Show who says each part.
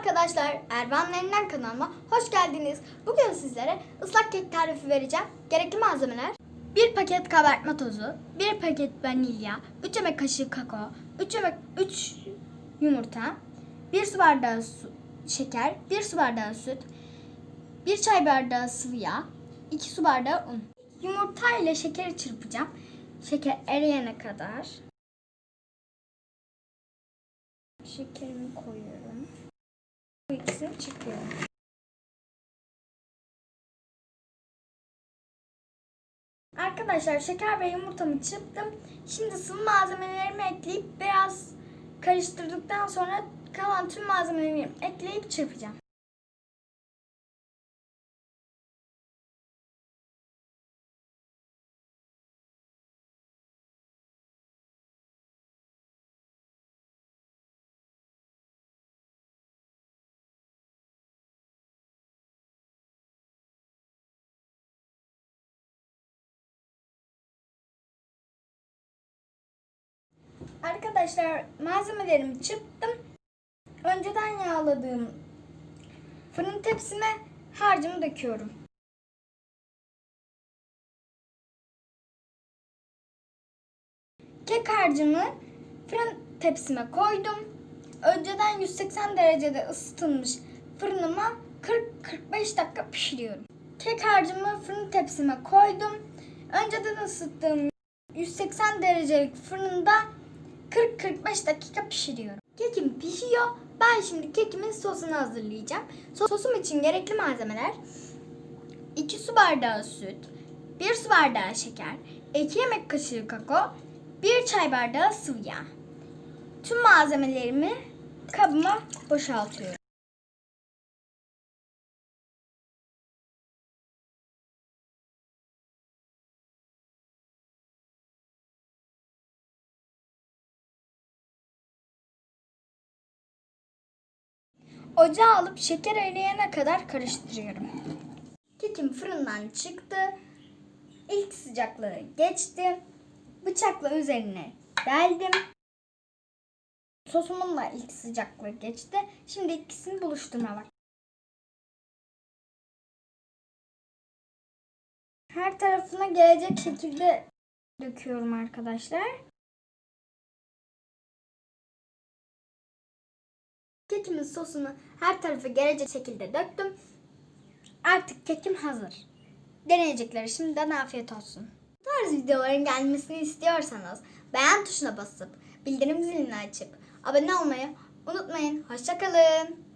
Speaker 1: Arkadaşlar, Ervan'ın elinden kanalıma hoş geldiniz. Bugün sizlere ıslak kek tarifi vereceğim. Gerekli malzemeler 1 paket kabartma tozu, 1 paket vanilya, 3 yemek kaşığı kakao, 3 yemek 3 yumurta, 1 su bardağı su, şeker, 1 su bardağı süt, 1 çay bardağı sıvı yağ, 2 su bardağı un. Yumurta ile şekeri çırpacağım. Şeker eriyene kadar. Şekerimi koyuyorum. Bu ikisini çıkıyorum. Arkadaşlar şeker ve yumurtamı çırptım. Şimdi sıvı malzemelerimi ekleyip biraz karıştırdıktan sonra kalan tüm malzemelerimi ekleyip çırpacağım. Arkadaşlar malzemelerimi çırptım. Önceden yağladığım fırın tepsime harcımı döküyorum. Kek harcımı fırın tepsime koydum. Önceden 180 derecede ısıtılmış fırınıma 40-45 dakika pişiriyorum. Kek harcımı fırın tepsime koydum. Önceden ısıttığım 180 derecelik fırında 40-45 dakika pişiriyorum. Kekim pişiyor. Ben şimdi kekimin sosunu hazırlayacağım. Sosum için gerekli malzemeler 2 su bardağı süt, 1 su bardağı şeker, 2 yemek kaşığı kakao, 1 çay bardağı sıvı yağ. Tüm malzemelerimi kabıma boşaltıyorum. Ocağa alıp şeker eriyene kadar karıştırıyorum. Kekim fırından çıktı. İlk sıcaklığı geçti. Bıçakla üzerine deldim. Sosumun da ilk sıcaklığı geçti. Şimdi ikisini buluşturma. Her tarafına gelecek şekilde döküyorum arkadaşlar. Kekimin sosunu her tarafa gelecek şekilde döktüm. Artık kekim hazır. Deneyecekleri şimdiden afiyet olsun. Bu tarz videoların gelmesini istiyorsanız beğen tuşuna basıp bildirim zilini açıp abone olmayı unutmayın. Hoşçakalın.